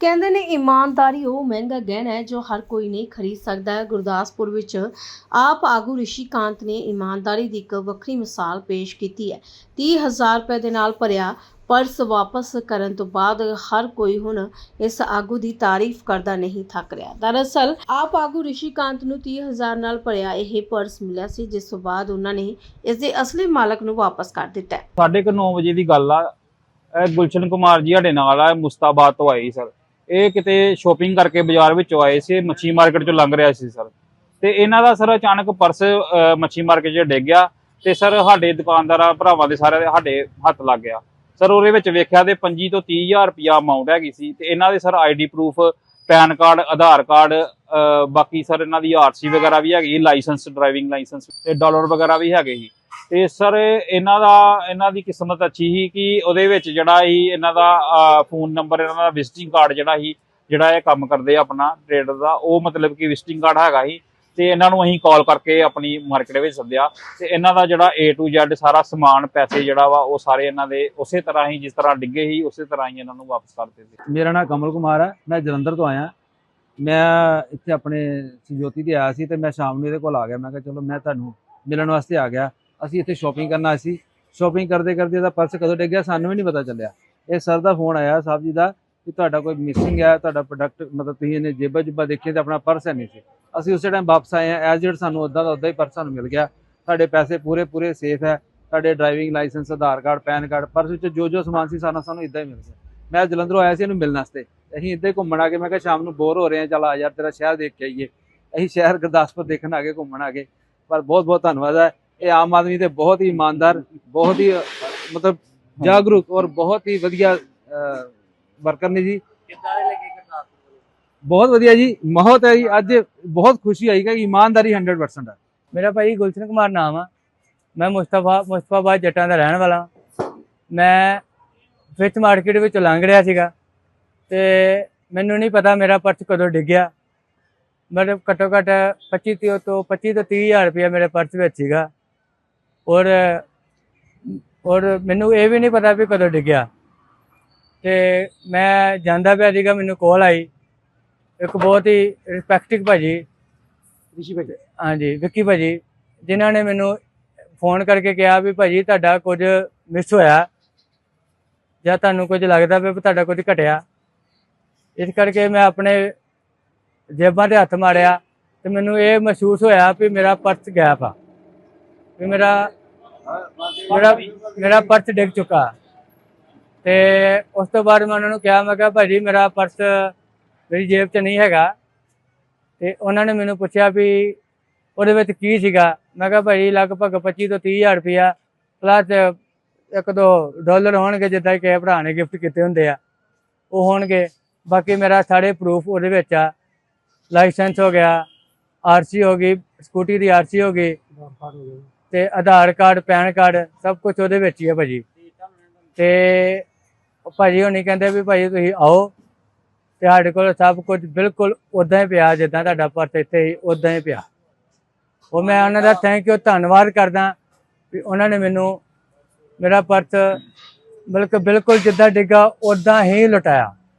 ਕਹਿੰਦੇ ਨੇ, ਇਮਾਨਦਾਰੀ ਉਹ ਮਹਿੰਗਾ ਗਹਿਣਾ ਹੈ ਜੋ ਹਰ ਕੋਈ ਨਹੀਂ ਖਰੀਦ ਸਕਦਾ। ਹੈ ਗੁਰਦਾਸਪੁਰ ਵਿੱਚ ਆਪ ਆਗੂ ਰਿਸ਼ੀਕਾਂਤ ਨੇ ਇਮਾਨਦਾਰੀ ਦੀ ਇੱਕ ਵੱਖਰੀ ਮਿਸਾਲ ਪੇਸ਼ ਕੀਤੀ ਹੈ। 30000 ਰੁਪਏ ਦੇ ਨਾਲ ਭਰਿਆ ਪਰਸ ਵਾਪਸ ਕਰਨ ਤੋਂ ਬਾਅਦ ਹਰ ਕੋਈ ਹੁਣ ਇਸ ਆਗੂ ਦੀ ਤਾਰੀਫ ਕਰਦਾ ਨਹੀਂ ਥੱਕ ਰਿਹਾ। ਦਰਅਸਲ, ਆਪ ਆਗੂ ਰਿਸ਼ੀਕਾਂਤ ਨੂੰ 30000 ਨਾਲ ਭਰਿਆ ਇਹ ਪਰਸ ਮਿਲਿਆ ਸੀ, ਜਿਸ ਤੋਂ ਬਾਅਦ ਉਹਨਾਂ ਨੇ ਇਸ ਦੇ ਅਸਲੀ ਮਾਲਕ ਨੂੰ ਵਾਪਸ ਕਰ ਦਿੱਤਾ ਹੈ। ਸਾਢੇ ਕੁ ਨੌ ਵਜੇ ਦੀ ਗੱਲ ਆ। ਇਹ ਗੁਲਸ਼ਨ ਕੁਮਾਰ ਜੀ ਸਾਡੇ ਨਾਲ ਆ ਇਹ ਮੁਸਤਾਬਾਦ ਤੋਂ ਆਏ ਸੀ ਸਰ। ਇਹ ਕਿਤੇ ਸ਼ੋਪਿੰਗ ਕਰਕੇ ਬਾਜ਼ਾਰ ਵਿੱਚੋਂ ਆਏ ਸੀ, ਮੱਛੀ ਮਾਰਕੀਟ ਚੋਂ ਲੰਘ ਰਿਹਾ ਸੀ, ਸਰ। ਤੇ ਇਹਨਾਂ ਦਾ ਸਰ ਅਚਾਨਕ ਪਰਸ ਮੱਛੀ ਮਾਰਕੀਟ 'ਚ ਡਿੱਗ ਗਿਆ ਤੇ ਸਰ ਸਾਡੇ ਦੁਕਾਨਦਾਰਾਂ, ਭਰਾਵਾਂ ਦੇ ਸਾਰੇ ਦੇ ਸਾਡੇ ਹੱਥ ਲੱਗ ਗਿਆ। ਸਰ ਉਹਦੇ ਵਿੱਚ ਵੇਖਿਆ ਤੇ 25 ਤੋਂ 30000 ਰੁਪਿਆ ਅਮਾਉਂਟ ਹੈਗੀ ਸੀ ਤੇ ਇਹਨਾਂ ਦੇ sir ID proof PAN card Aadhaar card ਬਾਕੀ ਸਰ ਇਹਨਾਂ ਦੀ ਆਰਸੀ ਵਗੈਰਾ ਵੀ ਹੈਗੀ ਲਾਇਸੈਂਸ ਡਰਾਈਵਿੰਗ ਲਾਇਸੈਂਸ ਤੇ ਡਾਲਰ ਵਗੈਰਾ ਵੀ ਹੈਗੇ ਸੀ। ਤੇ ਸਰ, ਇਹਨਾਂ ਦਾ, ਇਹਨਾਂ ਦੀ ਕਿਸਮਤ ਅੱਛੀ ਸੀ ਕਿ ਉਹਦੇ ਵਿੱਚ ਜਿਹੜਾ ਸੀ, ਇਹਨਾਂ ਦਾ ਫੋਨ ਨੰਬਰ ਇਹਨਾਂ ਦਾ ਵਿਜ਼ਿਟਿੰਗ ਕਾਰਡ ਜਿਹੜਾ ਸੀ, ਜਿਹੜਾ ਇਹ ਕੰਮ ਕਰਦੇ ਆਪਣਾ ਟ੍ਰੇਡਰ ਦਾ, ਉਹ ਮਤਲਬ ਕਿ ਵਿਜ਼ਿਟਿੰਗ ਕਾਰਡ ਹੈਗਾ ਸੀ ਤੇ ਇਹਨਾਂ ਨੂੰ ਅਸੀਂ ਕਾਲ ਕਰਕੇ ਆਪਣੀ ਮਾਰਕੀਟ ਵਿੱਚ ਸੱਦਿਆ ਤੇ ਇਹਨਾਂ ਦਾ ਜਿਹੜਾ A to Z ਸਾਰਾ ਸਮਾਨ, ਪੈਸੇ ਜਿਹੜਾ ਵਾ, ਉਹ ਸਾਰੇ ਇਹਨਾਂ ਦੇ ਉਸੇ ਤਰ੍ਹਾਂ ਹੀ ਜਿਸ ਤਰ੍ਹਾਂ ਡਿੱਗੇ ਸੀ, ਉਸੇ ਤਰ੍ਹਾਂ ਹੀ ਇਹਨਾਂ ਨੂੰ ਵਾਪਸ ਕਰ ਦਿੱਤੇ ਮੇਰਾ ਨਾਮ ਕਮਲ ਕੁਮਾਰ ਹੈ, ਮੈਂ ਜਲੰਧਰ ਤੋਂ ਆਇਆ। ਮੈਂ ਇੱਥੇ ਆਪਣੇ ਸੰਜੋਤੀ ਤੇ ਆਇਆ ਸੀ ਤੇ ਮੈਂ ਸ਼ਾਮ ਨੂੰ ਇਹਦੇ ਕੋਲ ਆ ਗਿਆ। ਮੈਂ ਕਿਹਾ, ਚਲੋ, ਮੈਂ ਤੁਹਾਨੂੰ ਮਿਲਣ ਵਾਸਤੇ ਆ ਗਿਆ। ਅਸੀਂ ਇੱਥੇ ਸ਼ਾਪਿੰਗ ਕਰਨ ਆਏ ਸੀ। ਸ਼ਾਪਿੰਗ ਕਰਦੇ ਕਰਦੇ ਇਹਦਾ ਪਰਸ ਕਦੋਂ ਡਿੱਗ ਗਿਆ ਸਾਨੂੰ ਵੀ ਨਹੀਂ ਪਤਾ ਚੱਲਿਆ। ਇਹ ਸਰ ਦਾ ਫੋਨ ਆਇਆ, ਸਾਹਿਬ ਜੀ ਦਾ ਕਿ ਤੁਹਾਡਾ ਕੋਈ ਮਿਸਿੰਗ ਹੈ ਤੁਹਾਡਾ ਪ੍ਰੋਡਕਟ ਮਤਲਬ ਤੁਸੀਂ ਇਹਨੇ ਜੇਬਾਂ ਜੁਬਾਂ ਦੇਖੀਆਂ ਤੇ ਆਪਣਾ ਪਰਸ ਹੈ ਨਹੀਂ ਸੀ। ਅਸੀਂ ਉਸੇ ਟਾਈਮ ਵਾਪਸ ਆਏ ਆ ਐਜ਼ ਇਟ ਸਾਨੂੰ ਉਦਾਂ ਦਾ ਉਦਾਂ ਹੀ ਪਰਸ ਸਾਨੂੰ ਮਿਲ ਗਿਆ। ਸਾਡੇ ਪੈਸੇ ਪੂਰੇ ਪੂਰੇ ਸੇਫ ਹੈ। ਸਾਡੇ driving licence Aadhaar card, PAN card purse ਵਿੱਚ ਜੋ ਜੋ ਸਮਾਨ ਸੀ ਸਾਰਾ ਸਾਨੂੰ ਇਦਾਂ ਹੀ ਮਿਲ ਗਿਆ। ਮੈਂ ਜਲੰਧਰੋਂ ਆਇਆ ਸੀ ਇਹਨੂੰ ਮਿਲਣ ਵਾਸਤੇ। ਅਸੀਂ ਇੱਦਾਂ ਹੀ ਘੁੰਮਣ ਆ ਗਏ। ਮੈਂ ਕਿਹਾ ਸ਼ਾਮ ਨੂੰ ਬੋਰ ਹੋ ਰਹੇ ਆ ਚੱਲ ਆ ਯਾਰ ਤੇਰਾ ਸ਼ਹਿਰ ਦੇਖ ਕੇ ਆਈਏ। ਅਸੀਂ ਸ਼ਹਿਰ ਗੁਰਦਾਸਪੁਰ ਦੇਖਣ ਆ ਗਏ, ਘੁੰਮਣ ਆ ਗਏ। ਪਰ ਬਹੁਤ ਬਹੁਤ ਧੰਨਵਾਦ ਹੈ। ਇਹ ਆਮ ਆਦਮੀ ਤੇ ਬਹੁਤ ਹੀ ਇਮਾਨਦਾਰ ਬਹੁਤ ਹੀ ਮਤਲਬ ਜਾਗਰੂਕ ਔਰ ਬਹੁਤ ਹੀ ਵਧੀਆ ਵਰਕਰ ਨੇ ਜੀ। ਬਹੁਤ ਵਧੀਆ ਜੀ ਬਹੁਤ ਹੈ ਜੀ। ਅੱਜ ਬਹੁਤ ਖੁਸ਼ੀ ਆਈ ਕਿ ਇਮਾਨਦਾਰੀ 100% ਹੈ ਮੇਰਾ ਭਾਈ ਗੁਲਸ਼ਨ ਕੁਮਾਰ ਨਾਮ ਆ। ਮੈਂ ਮੁਸਤਫਾ ਮੁਸਤਫਾਬਾਦ ਜੱਟਾਂ ਦਾ ਰਹਿਣ ਵਾਲਾ। ਮੈਂ ਫਿਸ਼ ਮਾਰਕੀਟ ਵਿੱਚ ਲੰਘ ਰਿਹਾ ਸੀਗਾ। ਤੇ ਮੈਨੂੰ ਨਹੀਂ ਪਤਾ ਮੇਰਾ ਪਰਸ ਕਦੋਂ ਡਿੱਗਿਆ। ਮੇਰੇ ਘੱਟੋ ਘੱਟ 25 ਤੀਹ ਤੋਂ 25 ਤੋਂ 30 ਹਜ਼ਾਰ ਰੁਪਇਆ ਮੇਰੇ ਪਰਸ ਵਿੱਚ ਸੀਗਾ। ਔਰ ਔਰ ਮੈਨੂੰ ਇਹ ਵੀ ਨਹੀਂ ਪਤਾ ਵੀ ਕਦੋਂ ਡਿੱਗਿਆ। ਤੇ ਮੈਂ ਜਾਂਦਾ ਪਿਆ ਸੀਗਾ ਮੈਨੂੰ ਕਾਲ ਆਈ। ਇੱਕ ਬਹੁਤ ਹੀ ਰਿਸਪੈਕਟਿਵ ਭਾਜੀ। ਰਿਸ਼ੀ ਭਾਈ ਹਾਂਜੀ ਵਿੱਕੀ ਭਾਜੀ ਜਿਨ੍ਹਾਂ ਨੇ ਮੈਨੂੰ ਫੋਨ ਕਰਕੇ ਕਿਹਾ ਵੀ ਭਾਜੀ ਤੁਹਾਡਾ ਕੁਝ ਮਿਸ ਹੋਇਆ। ਜਾਂ ਤੁਹਾਨੂੰ ਕੁਝ ਲੱਗਦਾ ਵੀ ਤੁਹਾਡਾ ਕੁਝ ਘਟਿਆ। ਇਸ ਕਰਕੇ ਮੈਂ ਆਪਣੇ ਜੇਬਾਂ ਤੇ ਹੱਥ ਮਾਰਿਆ ਤੇ ਮੈਨੂੰ ਇਹ ਮਹਿਸੂਸ ਹੋਇਆ ਵੀ ਮੇਰਾ ਪਰਸ ਗਾਇਬ ਆ। ਵੀ ਮੇਰਾ ਮੇਰਾ ਮੇਰਾ ਪਰਸ ਡਿੱਗ ਚੁੱਕਾ। ਤੇ ਉਸ ਤੋਂ ਬਾਅਦ ਮੈਂ ਉਹਨਾਂ ਨੂੰ ਕਿਹਾ, ਮੈਂ ਕਿਹਾ ਭਾਜੀ ਮੇਰਾ ਪਰਸ ਮੇਰੀ ਜੇਬ 'ਚ ਨਹੀਂ ਹੈਗਾ। ਤੇ ਉਹਨਾਂ ਨੇ ਮੈਨੂੰ ਪੁੱਛਿਆ ਵੀ ਉਹਦੇ ਵਿੱਚ ਕੀ ਸੀਗਾ? ਮੈਂ ਕਿਹਾ, ਭਾਈ ਲਗਭਗ 25 ਤੋਂ 30 ਹਜ਼ਾਰ ਰੁਪਇਆ। ਪਲੱਸ ਇੱਕ ਦੋ ਡਾਲਰ ਹੋਣਗੇ, ਜਿੱਦਾਂ ਕਿ ਭਰਾ ਨੇ ਗਿਫਟ ਕੀਤੇ ਹੁੰਦੇ ਆ। ਉਹ ਹੋਣਗੇ। ਬਾਕੀ ਮੇਰਾ ਸਾਰੇ ਪ੍ਰੂਫ ਉਹਦੇ ਵਿੱਚ ਆ। ਲਾਇਸੈਂਸ ਹੋ ਗਿਆ ਆਰਸੀ ਹੋ ਗਈ ਸਕੂਟੀ ਦੀ ਆਰਸੀ ਹੋ ਗਈ। ਤੇ ਆਧਾਰ ਕਾਰਡ, ਪੈਨ ਕਾਰਡ ਸਭ ਕੁਝ ਉਹਦੇ ਵਿੱਚ ਹੀ ਹੈ ਭਾਜੀ। ਤੇ ਉਹ ਭਾਜੀ ਹੋਣੀ ਕਹਿੰਦੇ ਵੀ ਭਾਜੀ ਤੁਸੀਂ ਆਓ। ਤੇ ਸਾਡੇ ਕੋਲ ਸਭ ਕੁਝ ਬਿਲਕੁਲ ਉਦਾਂ ਹੀ ਪਿਆ, ਜਿੱਦਾਂ ਤੁਹਾਡਾ ਪਰਸ ਇੱਥੇ ਹੀ ਉਦਾਂ ਹੀ ਪਿਆ। ਉਹ ਮੈਂ ਉਹਨਾਂ ਦਾ ਥੈਂਕ ਯੂ ਧੰਨਵਾਦ ਕਰਦਾ ਵੀ ਉਹਨਾਂ ਨੇ ਮੈਨੂੰ ਮੇਰਾ ਪਰਸ ਬਿਲਕੁਲ ਬਿਲਕੁਲ ਜਿੱਦਾਂ ਡਿੱਗਾ ਉਦਾਂ ਹੀ ਲੁਟਾਇਆ।